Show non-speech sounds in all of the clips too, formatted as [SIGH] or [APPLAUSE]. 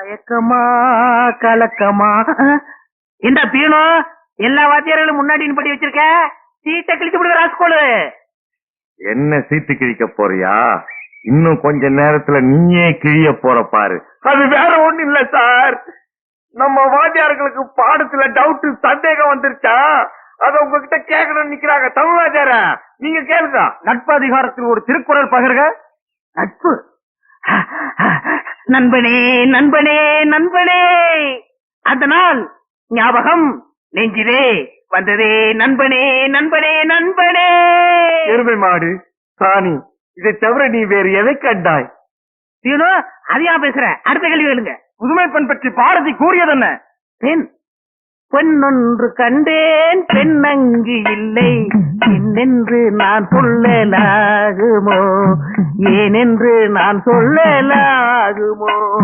மயக்கமா கலக்கமா? இந்த பீனோ எல்லா வாத்தியார்களும் முன்னாடி படி வச்சிருக்க? சீட்டை கிழிச்சு விடுற ராஸ்கோலு. என்ன சீட்டு கிழிக்க போறியா? இன்னும் கொஞ்ச நேரத்துல நீயே கிழிய போற பாரு. அது வேற ஒண்ணு இல்ல சார். நம்ம வாத்தியார்களுக்கு பாடத்துல டவுட் சந்தேகம் வந்துருச்சா? அத உங்ககிட்ட கேட்கணும்னு நிக்கிறாங்க தமிழ் வாத்தியார. நீங்க கேளுங்க. நட்பு அதிகாரத்தில் ஒரு திருக்குறள் பகிர்க. நட்பு? நண்பனே நண்பனே நண்பனே. அதனால் ஞாபகம் நெஞ்சிலே வந்ததே நண்பனே நண்பனே நண்பனே. எருமை மாடு சாணி இதை தவிர நீ வேறு எதை கண்டாய்? பீனோ அதையா பேசுற? அடுத்த கேள்வி கேளுங்க. புதுமை பெண் பற்றி பாரதி கூறியதென்ன? பெண் பொன்னொன்று கண்டேன் பெண்ணங்கு இல்லை. என்னென்று நான் சொல்லலாகுமோ? ஏனென்று நான் சொல்லலாகுமோ?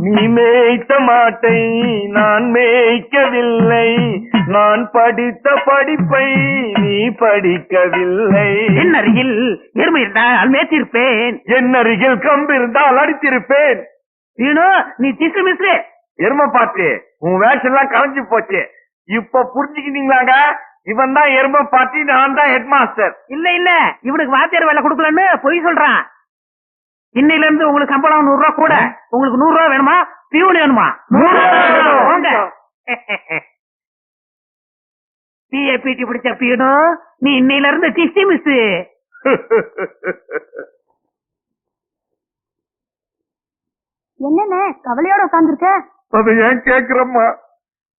நீ மேய்த்த மாட்டை நான் மேய்க்கவில்லை. நான் படித்த படிப்பை நீ படிக்கவில்லை. என் அருகில் எருமை இருந்தால் மேய்த்திருப்பேன். என் அருகில் கம்பு இருந்தால் அடித்திருப்பேன். பீனோ நீ திசு மிஸ்ரு. எருமை பாட்டு உன் வேஷம் எல்லாம் கலைஞ்சு போச்சு. இப்ப புரிஞ்சுக்கிட்டீங்களாங்க? இவன் தான் எருமை பாட்டி நான் தான் ஹெட் மாஸ்டர் இல்ல இல்ல. இவனுக்கு வாத்தியார் வேலை கொடுக்கலன்னு பொய் சொல்றான். இன்னையில இருந்து உங்களுக்கு சம்பளம் நூறு ரூபா கூட. உங்களுக்கு நூறு ரூபா வேணுமா? பியூன் வேணுமா. பிஏ பிடி பிடிச்ச பியூனும் நீ இன்னையில இருந்து டிசி மிஸ் [LAUGHS] என்னென்ன? கவலையோட உட்காந்துருக்க அதை ஏன் கேக்குறம்மா?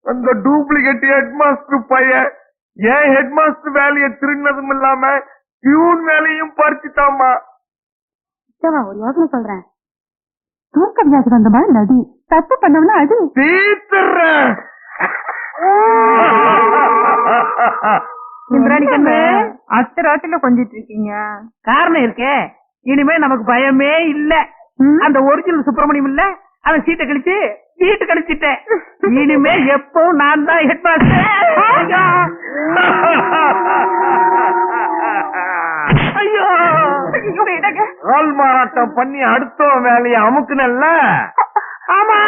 அந்த டூப்ளிகேட் ஹெட் மாஸ்டர் பையன் ஏன் ஹெட் மாஸ்டர் வேலையை திருடினதும் இல்லாம பியூன் வேலையும் பறிச்சுட்டாமா ஒரு யோசனை சொல்றேன். தூக்க வந்த மாதிரி நடி. தப்பு பண்ணவனா இந்திராணி கண்ணு அத்த ராத்திரில கொஞ்சிட்டு இருக்கீங்க. காரணம் இருக்கே. இனிமே நமக்கு பயமே இல்ல. அந்த ஒரிஜினல் சுப்பிரமணியம் இல்ல. அவன் சீட்டை கழிச்சு வீட்டு கழிச்சிட்டேன் இனிமே எப்பவும் நான் தான் ஹெட் ஐயோ ஐயோ ஆள் மாறாட்டம் பண்ணி அடுத்தவன் வேலையை அமுக்குனல்ல? ஆமா.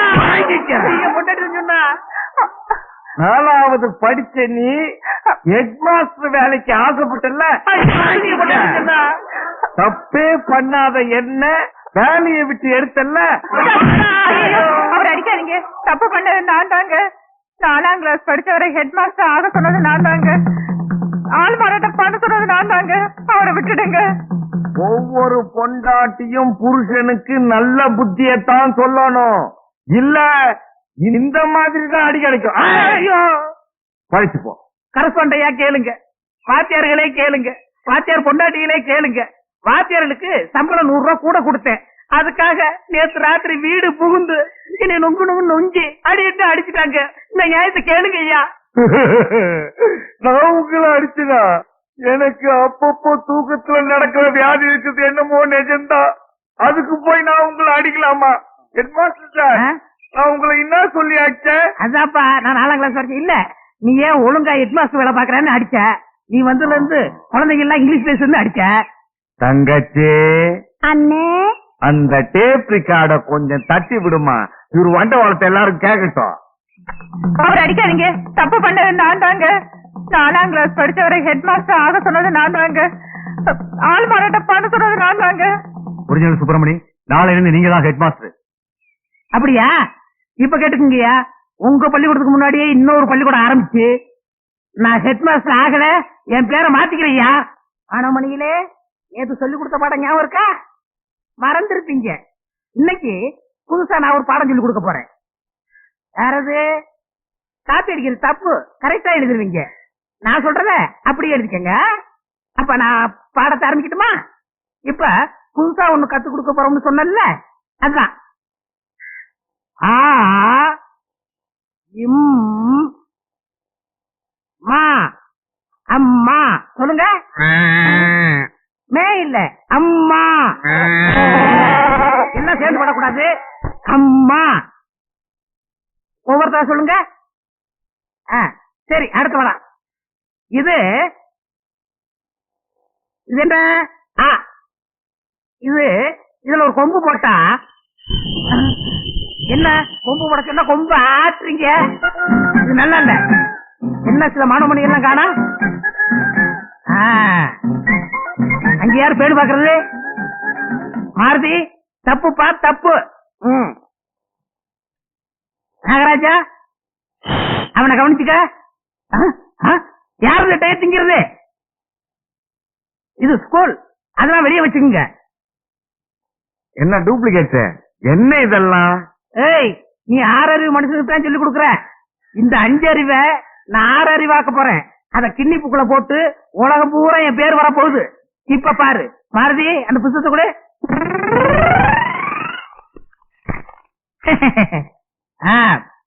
சொன்னா. நாலாவது படிச்ச நீ ஹெட் மாஸ்டர் வேலைக்கு ஆசைப்பட்டல. தப்பே பண்ணாத என்ன? வேலையை விட்டு எடுத்தல்ல? அடிக்காதீங்க தப்பு பண்ணது நான் தாங்க. நாலாம் கிளாஸ் படிச்சவரை ஹெட் மாஸ்டர் ஆக சொன்னது நான் தாங்க. ஆள் மாறாட்டம் பண்ண சொன்னது நான் தாங்க. அவரை விட்டுடுங்க. ஒவ்வொரு பொண்டாட்டியும் புருஷனுக்கு நல்ல புத்தியத்தான் சொல்லணும். இல்ல இந்த மாதிரி தான் அடி கிடைக்கும். ஐயோ! படிச்சு போ. கரஸ்பாண்டையா கேளுங்க. வாத்தியார்களே கேளுங்க. வாத்தியார் பொண்டாட்டிகளே கேளுங்க. வாத்தியார்களுக்கு சம்பளம் நூறு ரூபாய் கூட கொடுத்தேன். அதுக்காக நேத்து ராத்திரி வீடு புகுந்து என்னை நொங்கு நொங்கு நொஞ்சி அடிட்டு அடிச்சுட்டாங்க. இந்த நியாயத்தை கேளுங்க ஐயா. [LAUGHS] நான் உங்களை அடிச்சுனா? எனக்கு அப்பப்போ தூக்கத்துல நடக்கிற வியாதி இருக்குது என்னமோ நிஜம்தான் அதுக்கு போய் நான் உங்களை அடிக்கலாமா? Head master sir? நான் உங்களை என்ன சொல்லி அடிச்சேன்? அதான்ப்பா நான் நாலாம் கிளாஸ் வரைக்கும் இல்ல நீ ஏன் ஒழுங்கா ஹெட் மாஸ்டர் வேலை பாக்குறேன்னு அடிச்ச? நீ வந்ததுல இருந்து குழந்தைங்க எல்லாம் இங்கிலீஷ் பேசுன்னு அடிச்ச? தங்கச்சி. அண்ணே. அந்த டேப் ரிகார்ட கொஞ்சம் தட்டி விடுமா? இவர் வண்டவாளத்தை எல்லாரும் கேட்கட்டும் அவர் அடிக்காதீங்க. தப்பு பண்ணது நான் தாங்க. நாலாம் கிளாஸ் படிச்சவரை ஹெட் மாஸ்டர் ஆக சொன்னது நான் தாங்க. ஆள் மாறாட்டம் பண்ண சொன்னது நான் தாங்க. ஒரிஜினல் சுப்பிரமணி. இருந்து நீங்க தான் ஹெட் மாஸ்டர் அப்படியா? இப்ப கேட்டுக்குங்கய்யா. உங்க பள்ளிக்கூடத்துக்கு முன்னாடியே இன்னொரு பள்ளிக்கூடம் ஆரம்பிச்சு. நான் ஹெட் மாஸ்டர் ஆகல. என் பேரை மாத்திக்கிறேயா ஆனமணியிலே நேத்து சொல்லி கொடுத்த பாடம் ஞாபகம் இருக்கா? மறந்துருப்பீங்க. இன்னைக்கு புதுசா நான் ஒரு பாடம் சொல்லி கொடுக்க போறேன். யாராவது காப்பி அடிக்கிறது தப்பு கரெக்டா எழுதிருவீங்க. நான் சொல்றத அப்படியே எழுதிக்கங்க. அப்ப நான் பாடத்தை ஆரம்பிக்கட்டுமா? இப்ப புதுசா ஒண்ணு கத்து கொடுக்க போறோம்னு சொன்னல அதுதான். ஆ இம் மா அம்மா. சொல்லுங்க மே இல்ல அம்மா என்ன சேர்ந்து அம்மா ஒவ்வொருத்தர சொல்லுங்க? சரி அடுத்து வரலாம் இது இது என்ன? ஆ இது இதுல ஒரு கொம்பு போட்டா என்ன? கொம்பு முடச்சுன்னா கொம்பு ஆற்றுங்க இது நல்லா இல்ல. என்ன சில மாணவமணி எல்லாம் காணா? அங்க யாரு பேடு பாக்குறது மாருதி? தப்புப்பா? தப்பு. ம். நாகராஜா அவனை கவனிச்சுக்க. யாரு டயர் திங்கிறது? இது ஸ்கூல் அதெல்லாம் வெளியே வச்சுக்கோங்க. என்ன டூப்ளிகேட் என்ன இதெல்லாம்? ஏய் நீ ஆறறிவு மனுஷனுக்கு தான் சொல்லி கொடுக்குற. இந்த அஞ்சு அறிவை நான் ஆறு அறிவாக்க போறேன். அத கிண்ணி புக்குல போட்டு உலகம் பூரா என் பேர் வர போகுது இப்ப பாரு. மாருதி அந்த புத்தகத்தை கூட.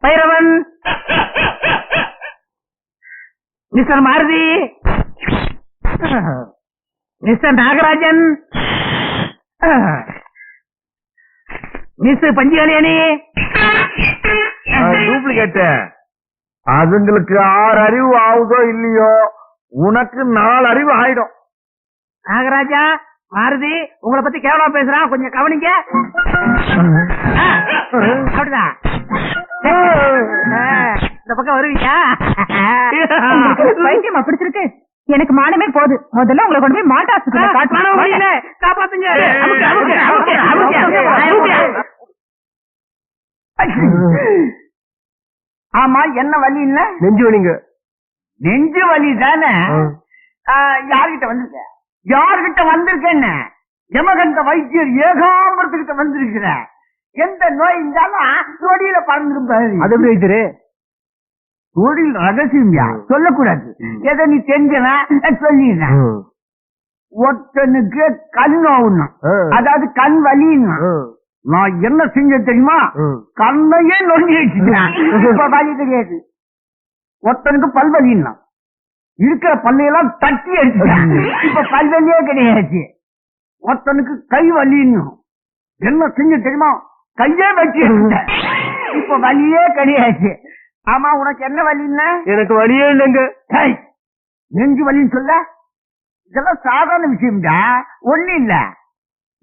Bhairavan. Mister Maruthi. Mister Nagarajan. Miss Panchukalyani duplicate அதுங்களுக்கு ஆறு அறிவு ஆகுதோ இல்லையோ உனக்கு நாலு அறிவு ஆயிடும். நாகராஜா மாருதி உங்களை பத்தி கேவலமா பேசுறான் கொஞ்சம் கவனிங்க. போகுது முதல்ல உங்களை கொண்டு போய் காப்பாத்துங்க. அமுக்கு, அமுக்கு. ஆமா என்ன வலி இல்ல? நெஞ்சு வலிங்க. நெஞ்சு வலி தானே? யார்கிட்ட வந்திருக்க? யார்கிட்ட வந்திருக்கேன்னு? யமகண்ட வைத்தியர் ஏகாம்பரத்துக்கிட்ட வந்திருக்கிற எந்த நோய் இருந்தாலும் நொடியில பறந்துரும் பாரு. அது எப்படி வைத்திரு தொழில் ரகசியம்யா சொல்லக்கூடாது. எதை நீ தெரிஞ்சனா சொல்லிடுறேன். ஒருத்தனுக்கு கண் நோவுன்னா அதாவது கண் வலின்னா. நான் என்ன செஞ்ச தெரியுமா? கண்ணையே நொண்டி வச்சுக்கிறேன் இப்ப வலி கிடையாது ஒருத்தனுக்கு பல்வலின்னா இருக்கிற பல்லையெல்லாம் தட்டி அடிச்சுட்டேன் இப்ப பல்வலியே கிடையாது. ஒருத்தனுக்கு கை வலின்னும் என்ன செஞ்ச தெரியுமா? கையே வச்சு. இப்ப வலியே கிடையாது. ஆமா உனக்கு என்ன வலின்னா? எனக்கு வழியே இல்லைங்க. நெஞ்சு வலின்னு சொல்ல? இதெல்லாம் சாதாரண விஷயம்டா. ஒண்ணு இல்ல.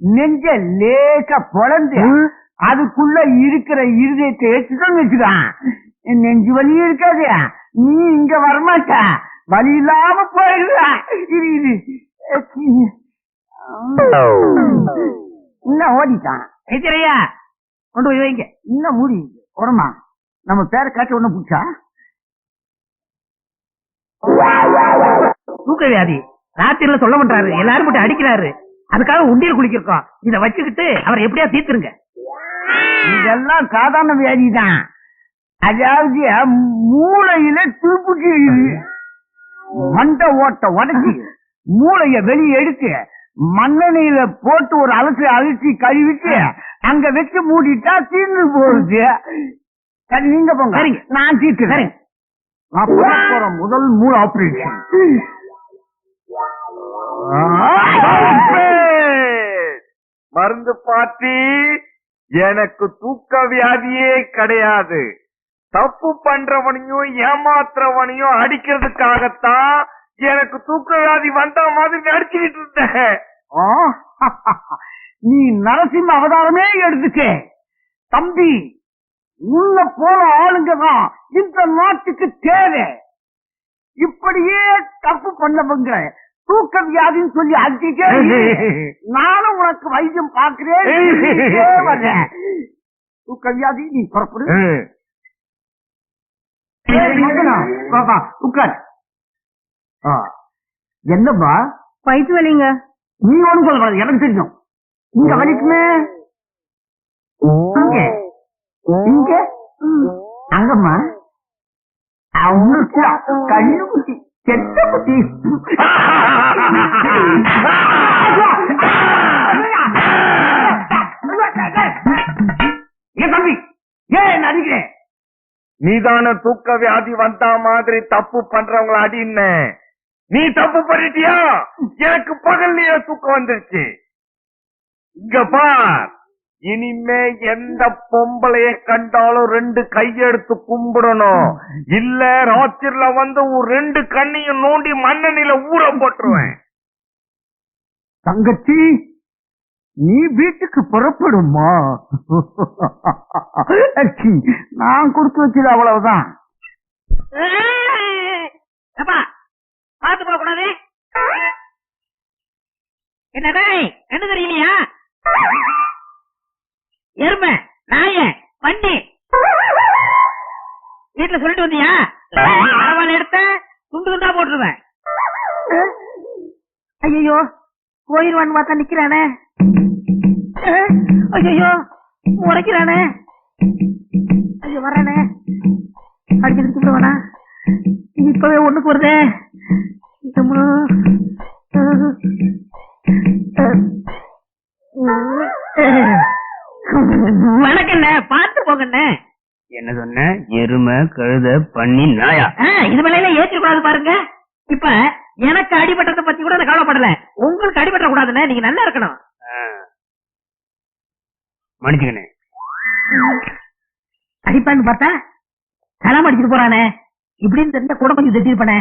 நெஞ்ச லேசா பொழந்து அதுக்குள்ள இருக்கிற இருதயத்தை எடுத்துட்டு வச்சுக்கான் நெஞ்சு வலி இருக்காது. நீ இங்க வரமாட்ட. வலி இல்லாம இரு இன்னும் ஓடிட்டான். வைத்தியரையா கொண்டு போய் வைங்க. இன்னும் மூடி உடமா நம்ம பேரை காட்டி ஒண்ணு பிடிச்சா? தூக்க வியாதி ராத்திரில சொல்ல மாட்டாரு. எல்லாரும் போட்டு அடிக்கிறாரு. அதுக்காக உண்டியல் குளிக்கிறோம் இத வச்சுக்கிட்டு அவரை எப்படியா தீர்த்துருங்க? இதெல்லாம் சாதாரண வியாதி தான். அதாவது மூளையில துருப்புக்கு மண்டை ஓட்ட உடச்சி மூளைய வெளியே எடுத்து மண்ணெண்ணெயில போட்டு ஒரு அலசி அழிச்சு கழுவிட்டு அங்க வச்சு மூடிட்டா தீர்ந்து போகுது. சரி நீங்க போங்க. சரிங்க. நான் தீர்க்கிறேன். சரிங்க. நான் பண்ண போற முதல் மூணு ஆபரேஷன் மருந்து பாட்டி எனக்கு தூக்க வியாதியே கிடையாது. தப்பு பண்றவனையும் ஏமாத்துறவனையும் அடிக்கிறதுக்காகத்தான் எனக்கு தூக்க வியாதி வந்த மாதிரி நடிச்சுக்கிட்டு இருந்தேன். [LAUGHS] நீ நரசிம்ம அவதாரமே எடுத்துக்க தம்பி உள்ள போன ஆளுங்க தான் இந்த நாட்டுக்கு தேவை. இப்படியே தப்பு பண்ணவங்க தூக்க வியாதின்னு சொல்லி இரு. நானும் உனக்கு வைத்தியம் வர்றேன். தூக்க வியாதி நீ புறப்படு. உட்கார். ஆ, என்னப்பா வயிற்று வலிங்க. நீ ஒண்ணு சொல்ல எனக்கு தெரியும். இங்க வலிக்குமே. இங்க? அங்கம்மா அவனுக்கு கண்ணு குட்டி செத்த குட்டி ஏன் தம்பி ஏன் நடிக்கிறேன் நீதான தூக்க வியாதி வந்த மாதிரி தப்பு பண்றவங்கள அடின்ன. நீ தப்பு பண்ணிட்டியா? எனக்கு பகல்லையே தூக்கம் வந்துருச்சு. இங்க பார். இனிமே எந்த பொம்பளைய கண்டாலும் ரெண்டு கையெடுத்து கும்பிடணும். இல்ல ராத்திரில வந்து ஒரு ரெண்டு கண்ணையும் நோண்டி மண்ணெண்ணில ஊற போட்டுருவேன். தங்கச்சி நீ வீட்டுக்கு புறப்படுமா? நான் கொடுத்து வச்சது அவ்வளவுதான். பாத்து போக கூடாது. கண்ணு தெரியலையா எருமை நாய வண்டி. வீட்டுல சொல்லிட்டு வந்தியா? பரவாயில்ல எடுத்த. துண்டு துண்டா போட்டுருவேன். ஐயோ போயிருவான்னு பார்த்தா நிக்கிறானே. ஐயோ உரைக்கிறானே ஐயோ வரானே அடிக்கிறது கூப்பிடுவானா இப்பவே ஒண்ணுக்கு வருதே. அம்மா. வணக்கண்ணே பார்த்து போங்கண்ணே என்ன சொன்ன? எருமை கழுத பண்ணி நாயா. இது மேல ஏற்றி கூடாது பாருங்க. இப்ப எனக்கு அடிபட்டதை பத்தி கூட கவலைப்படல. உங்களுக்கு அடிபட்ட கூடாதுண்ணே நீங்க நல்லா இருக்கணும். மன்னிச்சுக்கண்ணே. அடிப்பான்னு பார்த்தா களம் அடிச்சிட்டு போறானே. இப்படின்னு தெரிஞ்சா கூட கொஞ்சம் திட்டிருப்பானே.